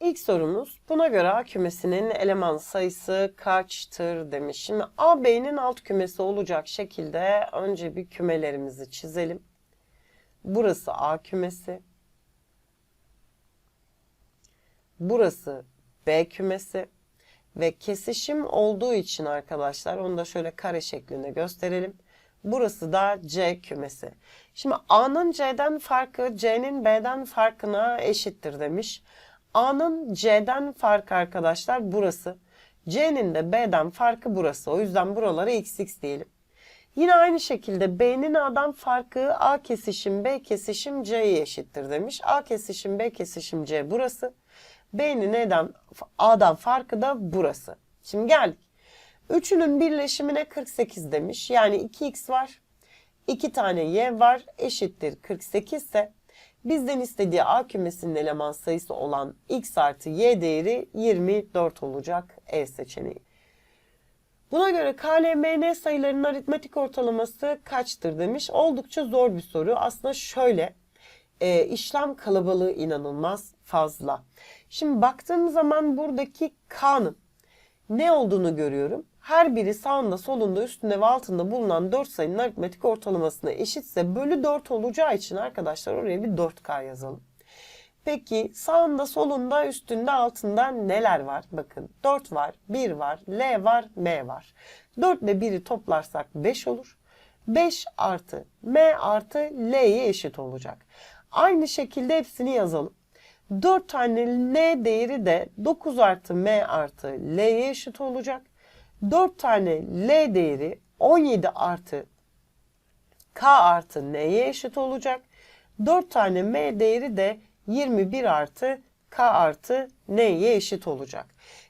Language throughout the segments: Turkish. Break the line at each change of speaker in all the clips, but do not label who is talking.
İlk sorumuz buna göre A kümesinin eleman sayısı kaçtır demiş. Şimdi A, B'nin alt kümesi olacak şekilde önce bir kümelerimizi çizelim. Burası A kümesi. Burası B kümesi. Ve kesişim olduğu için arkadaşlar onu da şöyle kare şeklinde gösterelim. Burası da C kümesi. Şimdi A'nın C'den farkı C'nin B'den farkına eşittir demiş. A'nın C'den farkı arkadaşlar burası. C'nin de B'den farkı burası. O yüzden buralara XX diyelim. Yine aynı şekilde B'nin A'dan farkı A kesişim B kesişim C'ye eşittir demiş. A kesişim B kesişim C burası. B'nin E'den A'dan farkı da burası. Şimdi geldik. Üçünün birleşimine 48 demiş. Yani 2x var. 2 tane y var. Eşittir 48 ise bizden istediği A kümesinin eleman sayısı olan x artı y değeri 24 olacak E seçeneği. Buna göre KLMN sayılarının aritmetik ortalaması kaçtır demiş. Oldukça zor bir soru. Aslında şöyle e, işlem kalabalığı inanılmaz fazla. Şimdi baktığım zaman buradaki K'nın ne olduğunu görüyorum. Her biri sağında, solunda, üstünde ve altında bulunan 4 sayının aritmetik ortalamasına eşitse bölü 4 olacağı için arkadaşlar oraya bir 4K yazalım. Peki sağında, solunda, üstünde, altında neler var? Bakın 4 var, 1 var, L var, M var. 4 ile 1'i toplarsak 5 olur. 5 artı M artı L'ye eşit olacak. Aynı şekilde hepsini yazalım. 4 tane N değeri de 9 artı M artı L'ye eşit olacak. 4 tane L değeri 17 artı K artı N'ye eşit olacak. 4 tane M değeri de 21 artı K artı N'ye eşit olacak.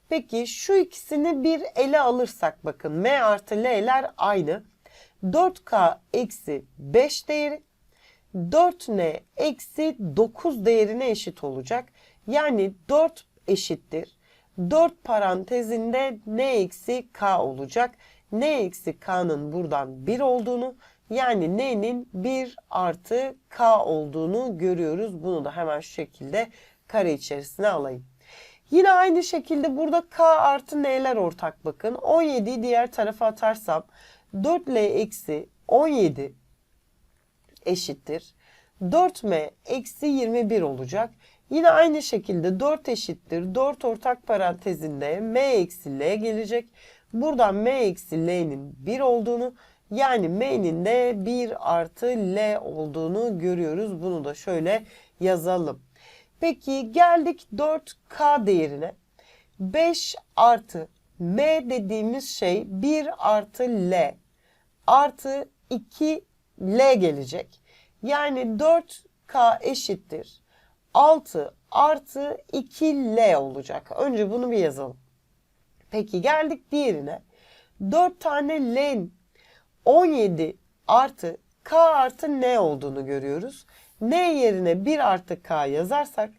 Peki şu ikisini bir ele alırsak bakın M artı L'ler aynı. 4K eksi 5 değeri 4N eksi 9 değerine eşit olacak. Yani 4 eşittir. 4 parantezinde N eksi K olacak. N eksi K'nın buradan 1 olduğunu yani N'nin 1 artı K olduğunu görüyoruz. Bunu da hemen şu şekilde kare içerisine alayım. Yine aynı şekilde burada K artı N'ler ortak bakın. 17'yi diğer tarafa atarsam 4L eksi 17 eşittir. 4m eksi 21 olacak. Yine aynı şekilde 4 eşittir. 4 ortak parantezinde m eksi l gelecek. Buradan m eksi l'nin 1 olduğunu yani m'nin de 1 artı l olduğunu görüyoruz. Bunu da şöyle yazalım. Peki geldik 4k değerine. 5 artı m dediğimiz şey 1 artı l artı 2 l gelecek. Yani 4K eşittir. 6 artı 2L olacak. Önce bunu bir yazalım. Peki geldik diğerine. 4 tane L'nin 17 artı K artı N olduğunu görüyoruz. N yerine 1 artı K yazarsak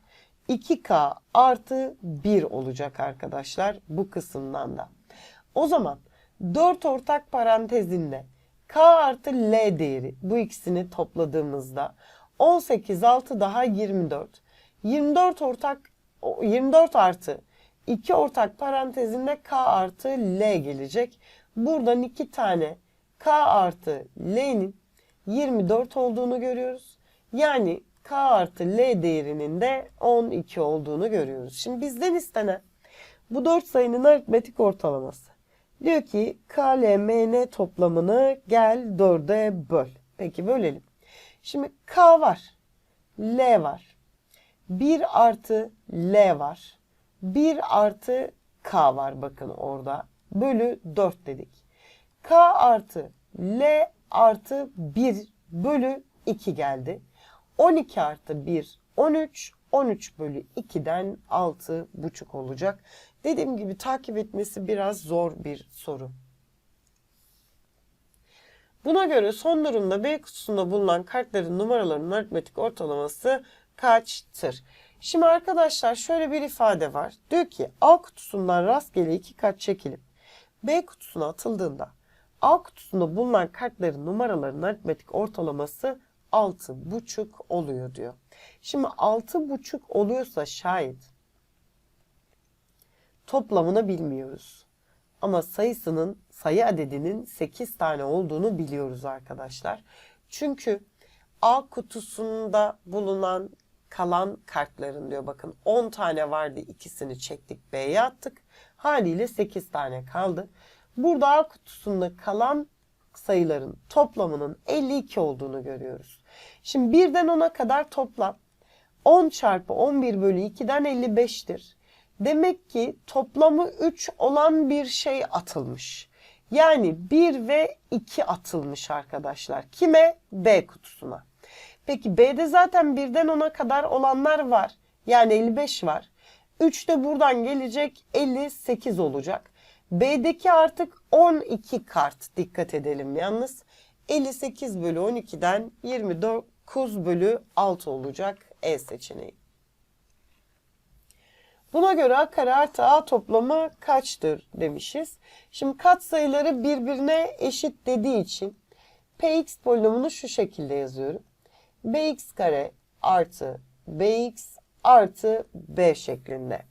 2K artı 1 olacak arkadaşlar bu kısımdan da. O zaman 4 ortak parantezinde K artı L değeri bu ikisini topladığımızda 18 6 daha 24. 24 ortak 24 artı 2 ortak parantezinde K artı L gelecek. Buradan 2 tane K artı L'nin 24 olduğunu görüyoruz. Yani K artı L değerinin de 12 olduğunu görüyoruz. Şimdi bizden istenen bu 4 sayının aritmetik ortalaması. Diyor ki KLMN toplamını gel 4'e böl. Peki bölelim. Şimdi K var. L var. 1 artı L var. 1 artı K var bakın orada. Bölü 4 dedik. K artı L artı 1 bölü 2 geldi. 12 artı 1 13. 13 bölü 2'den 6,5 olacak. Dediğim gibi takip etmesi biraz zor bir soru. Buna göre son durumda B kutusunda bulunan kartların numaralarının aritmetik ortalaması kaçtır? Şimdi arkadaşlar şöyle bir ifade var. Diyor ki A kutusundan rastgele iki kart çekilip B kutusuna atıldığında A kutusunda bulunan kartların numaralarının aritmetik ortalaması 6,5 oluyor diyor. Şimdi 6,5 oluyorsa şayet toplamını bilmiyoruz. Ama sayısının, sayı adedinin 8 tane olduğunu biliyoruz arkadaşlar. Çünkü A kutusunda bulunan kalan kartların diyor bakın 10 tane vardı ikisini çektik B'ye attık. Haliyle 8 tane kaldı. Burada A kutusunda kalan sayıların toplamının 52 olduğunu görüyoruz. Şimdi 1'den 10'a kadar toplam 10 çarpı 11 bölü 2'den 55'tir. Demek ki toplamı 3 olan bir şey atılmış. Yani 1 ve 2 atılmış arkadaşlar. Kime? B kutusuna. Peki B'de zaten 1'den 10'a kadar olanlar var. Yani 55 var. 3 de buradan gelecek 58 olacak. B'deki artık 12 kart dikkat edelim yalnız. 58 bölü 12'den 29 bölü 6 olacak E seçeneği. Buna göre A kare artı A toplamı kaçtır demişiz. Şimdi katsayıları birbirine eşit dediği için Px polinomunu şu şekilde yazıyorum. Bx kare artı Bx artı B şeklinde.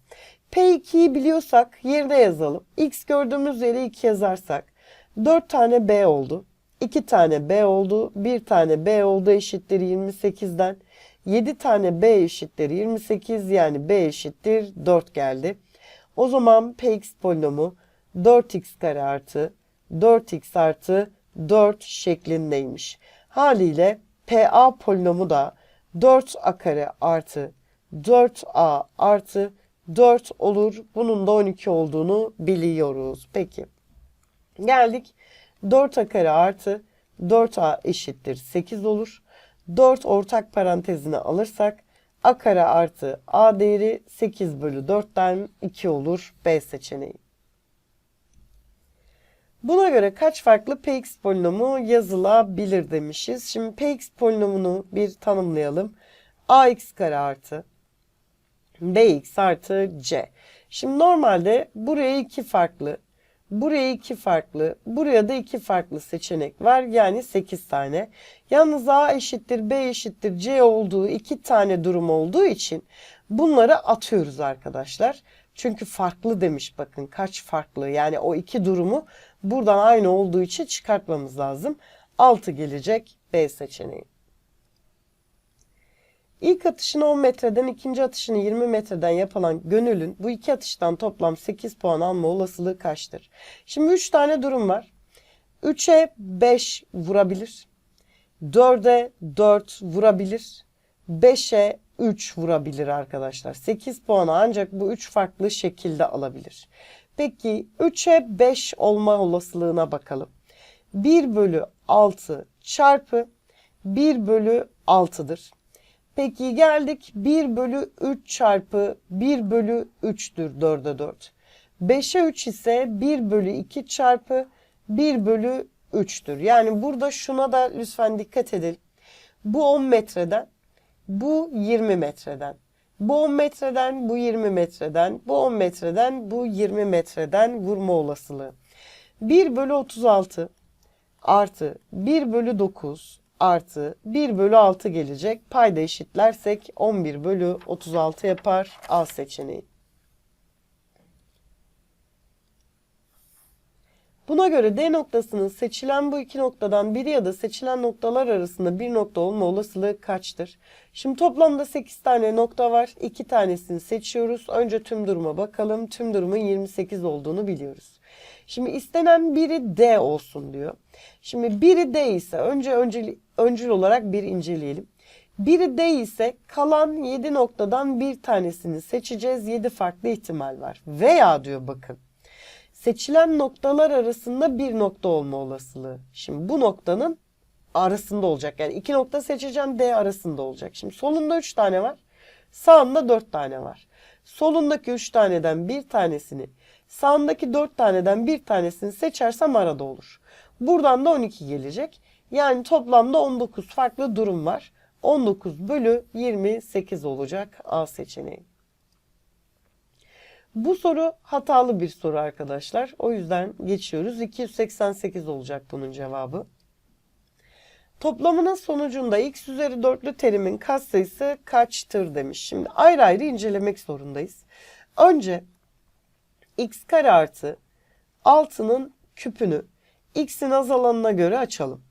P2'yi biliyorsak yerine yazalım. X gördüğümüz yere 2 yazarsak 4 tane B oldu. 2 tane B oldu. 1 tane B oldu eşittir 28'den. 7 tane B eşittir 28 yani B eşittir 4 geldi. O zaman Px polinomu 4x kare artı 4x artı 4 şeklindeymiş. Haliyle PA polinomu da 4a kare artı 4a artı 4 olur. Bunun da 12 olduğunu biliyoruz. Peki. Geldik 4a kare artı 4a eşittir 8 olur. 4 ortak parantezine alırsak a kare artı a değeri 8 bölü 4'ten 2 olur. B seçeneği. Buna göre kaç farklı px polinomu yazılabilir demişiz. Şimdi px polinomunu bir tanımlayalım. ax kare artı bx artı c. Şimdi normalde buraya iki farklı, buraya iki farklı, buraya da iki farklı seçenek var. Yani 8 tane. Yalnız a eşittir b eşittir c olduğu iki tane durum olduğu için bunları atıyoruz arkadaşlar. Çünkü farklı demiş bakın kaç farklı yani o iki durumu buradan aynı olduğu için çıkartmamız lazım. 6 gelecek B seçeneği. İlk atışını 10 metreden ikinci atışını 20 metreden yapılan Gönül'ün bu iki atıştan toplam 8 puan alma olasılığı kaçtır? Şimdi 3 tane durum var. 3'e 5 vurabilir. 4'e 4 vurabilir. 5'e 3 vurabilir arkadaşlar. 8 puanı ancak bu 3 farklı şekilde alabilir. Peki 3'e 5 olma olasılığına bakalım. 1 bölü 6 çarpı 1 bölü 6'dır. Peki geldik 1 bölü 3 çarpı 1 bölü 3'tür 4'e 4. 5'e 3 ise 1 bölü 2 çarpı 1 bölü 3'tür. Yani burada şuna da lütfen dikkat edin. Bu 10 metreden, bu 20 metreden. Bu 10 metreden, bu 20 metreden, bu 10 metreden, bu 20 metreden vurma olasılığı. 1 bölü 36 artı 1 bölü 9 artı 1 bölü 6 gelecek. Payda eşitlersek 11 bölü 36 yapar A seçeneği. Buna göre D noktasının seçilen bu iki noktadan biri ya da seçilen noktalar arasında bir nokta olma olasılığı kaçtır? Şimdi toplamda 8 tane nokta var. 2 tanesini seçiyoruz. Önce tüm duruma bakalım. Tüm durumun 28 olduğunu biliyoruz. Şimdi istenen biri D olsun diyor. Şimdi biri D ise önce öncül, öncül olarak bir inceleyelim. Biri D ise kalan 7 noktadan bir tanesini seçeceğiz. 7 farklı ihtimal var. Veya diyor bakın seçilen noktalar arasında bir nokta olma olasılığı. Şimdi bu noktanın arasında olacak. Yani iki nokta seçeceğim D arasında olacak. Şimdi solunda üç tane var. Sağında dört tane var. Solundaki üç taneden bir tanesini, sağındaki dört taneden bir tanesini seçersem arada olur. Buradan da 12 gelecek. Yani toplamda 19 farklı durum var. 19 bölü 28 olacak A seçeneği. Bu soru hatalı bir soru arkadaşlar. O yüzden geçiyoruz. 288 olacak bunun cevabı. Toplamının sonucunda x üzeri dörtlü terimin katsayısı kaçtır demiş. Şimdi ayrı ayrı incelemek zorundayız. Önce x kare artı 6'nın küpünü x'in azalanına göre açalım.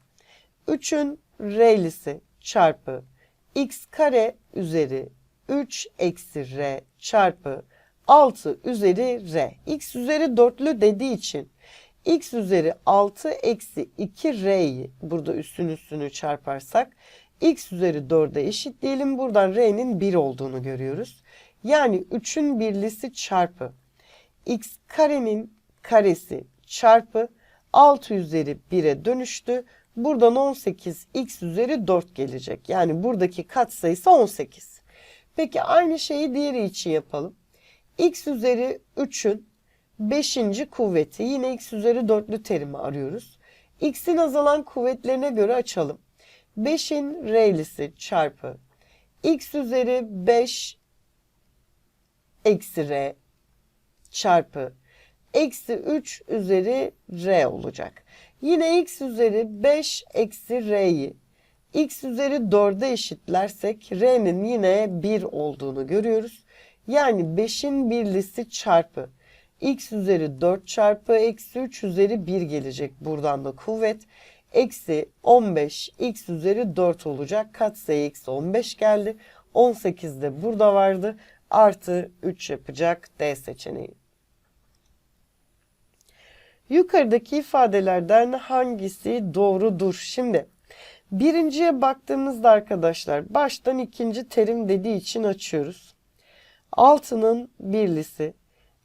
3'ün r'lisi çarpı x kare üzeri 3 eksi r çarpı 6 üzeri r. x üzeri 4'lü dediği için x üzeri 6 eksi 2 r'yi burada üstün üstünü çarparsak x üzeri 4'e eşitleyelim. Buradan r'nin 1 olduğunu görüyoruz. Yani 3'ün birlisi çarpı x karenin karesi çarpı 6 üzeri 1'e dönüştü. Buradan 18 x üzeri 4 gelecek. Yani buradaki katsayısı 18. Peki aynı şeyi diğeri için yapalım. X üzeri 3'ün 5. kuvveti yine x üzeri 4'lü terimi arıyoruz. x'in azalan kuvvetlerine göre açalım. 5'in r'lisi çarpı x üzeri 5 eksi r çarpı eksi 3 üzeri r olacak. Yine x üzeri 5 eksi r'yi x üzeri 4'e eşitlersek r'nin yine 1 olduğunu görüyoruz. Yani 5'in birlisi çarpı x üzeri 4 çarpı eksi 3 üzeri 1 gelecek. Buradan da kuvvet eksi 15 x üzeri 4 olacak. Katsayı eksi 15 geldi. 18 de burada vardı. Artı 3 yapacak D seçeneği. Yukarıdaki ifadelerden hangisi doğrudur? Şimdi birinciye baktığımızda arkadaşlar baştan ikinci terim dediği için açıyoruz. 6'nın birlisi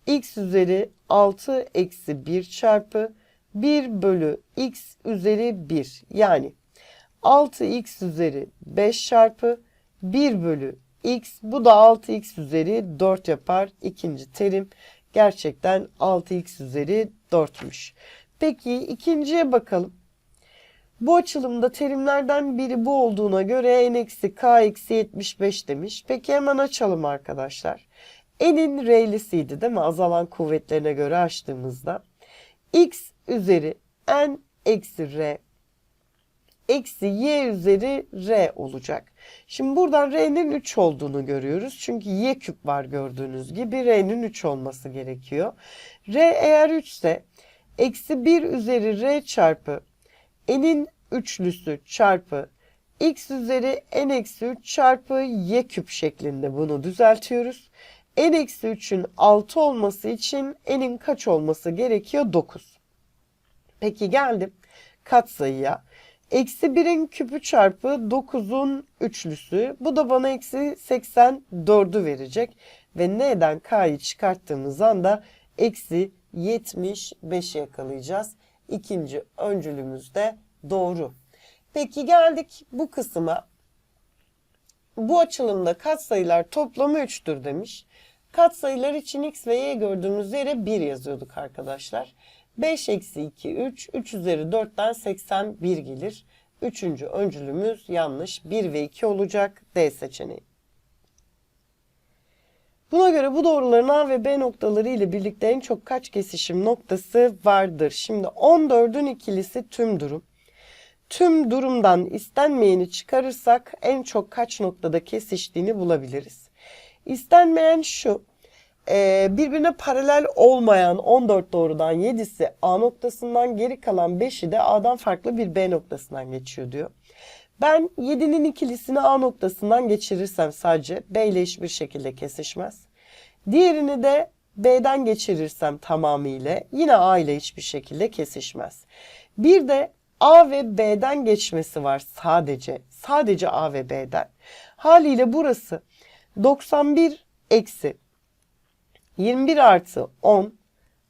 x üzeri 6 eksi 1 çarpı 1 bölü x üzeri 1 yani 6x üzeri 5 çarpı 1 bölü x bu da 6x üzeri 4 yapar. İkinci terim gerçekten 6x üzeri 4'müş. Peki ikinciye bakalım. Bu açılımda terimlerden biri bu olduğuna göre n eksi k eksi 75 demiş. Peki hemen açalım arkadaşlar. N'in r'lisiydi değil mi? Azalan kuvvetlerine göre açtığımızda. x üzeri n eksi r eksi y üzeri r olacak. Şimdi buradan r'nin 3 olduğunu görüyoruz. Çünkü y küp var gördüğünüz gibi r'nin 3 olması gerekiyor. r eğer 3 ise eksi 1 üzeri r çarpı n'in üçlüsü çarpı x üzeri n eksi 3 çarpı y küp şeklinde bunu düzeltiyoruz. n eksi 3'ün 6 olması için n'in kaç olması gerekiyor? 9. Peki geldim katsayıya. Eksi 1'in küpü çarpı 9'un üçlüsü. Bu da bana eksi 84'ü verecek. Ve n'den k'yı çıkarttığımız anda eksi 75'i yakalayacağız. İkinci öncülümüz de doğru. Peki geldik bu kısma. Bu açılımda katsayılar toplamı 3'tür demiş. Katsayılar için x ve y gördüğümüz yere 1 yazıyorduk arkadaşlar. 5 eksi 2 3. 3 üzeri 4'ten 81 gelir. Üçüncü öncülümüz yanlış. 1 ve 2 olacak. D seçeneği. Buna göre bu doğruların A ve B noktaları ile birlikte en çok kaç kesişim noktası vardır? Şimdi 14'ün ikilisi tüm durum. Tüm durumdan istenmeyeni çıkarırsak en çok kaç noktada kesiştiğini bulabiliriz. İstenmeyen şu e, birbirine paralel olmayan 14 doğrudan 7'si A noktasından geri kalan 5'i de A'dan farklı bir B noktasından geçiyor diyor. Ben 7'nin ikilisini A noktasından geçirirsem sadece B ile hiçbir şekilde kesişmez. Diğerini de B'den geçirirsem tamamıyla yine A ile hiçbir şekilde kesişmez. Bir de A ve B'den geçmesi var sadece. Sadece A ve B'den. Haliyle burası 91 eksi 21 artı 10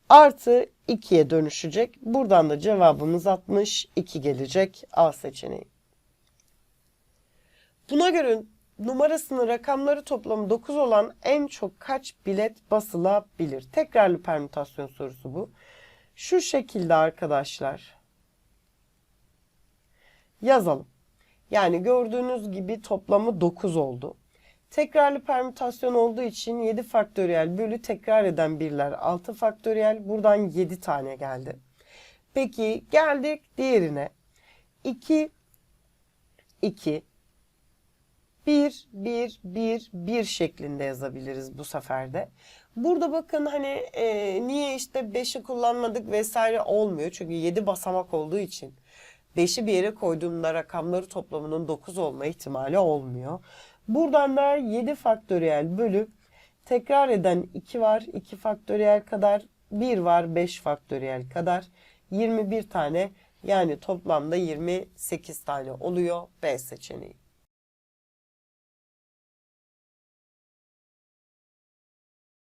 artı 2'ye dönüşecek. Buradan da cevabımız 62 gelecek A seçeneği. Buna göre numarasının rakamları toplamı 9 olan en çok kaç bilet basılabilir? Tekrarlı permütasyon sorusu bu. Şu şekilde arkadaşlar yazalım. Yani gördüğünüz gibi toplamı 9 oldu. Tekrarlı permütasyon olduğu için 7 faktöriyel bölü tekrar eden birler 6 faktöriyel. Buradan 7 tane geldi. Peki geldik diğerine. 2, 2, 1, 1, 1, 1, 1 şeklinde yazabiliriz bu sefer de. Burada bakın hani e, niye işte 5'i kullanmadık vesaire olmuyor. Çünkü 7 basamak olduğu için 5'i bir yere koyduğumda rakamları toplamının 9 olma ihtimali olmuyor. Buradan da 7 faktöriyel bölü tekrar eden 2 var 2 faktöriyel kadar 1 var 5 faktöriyel kadar 21 tane yani toplamda 28 tane oluyor B seçeneği.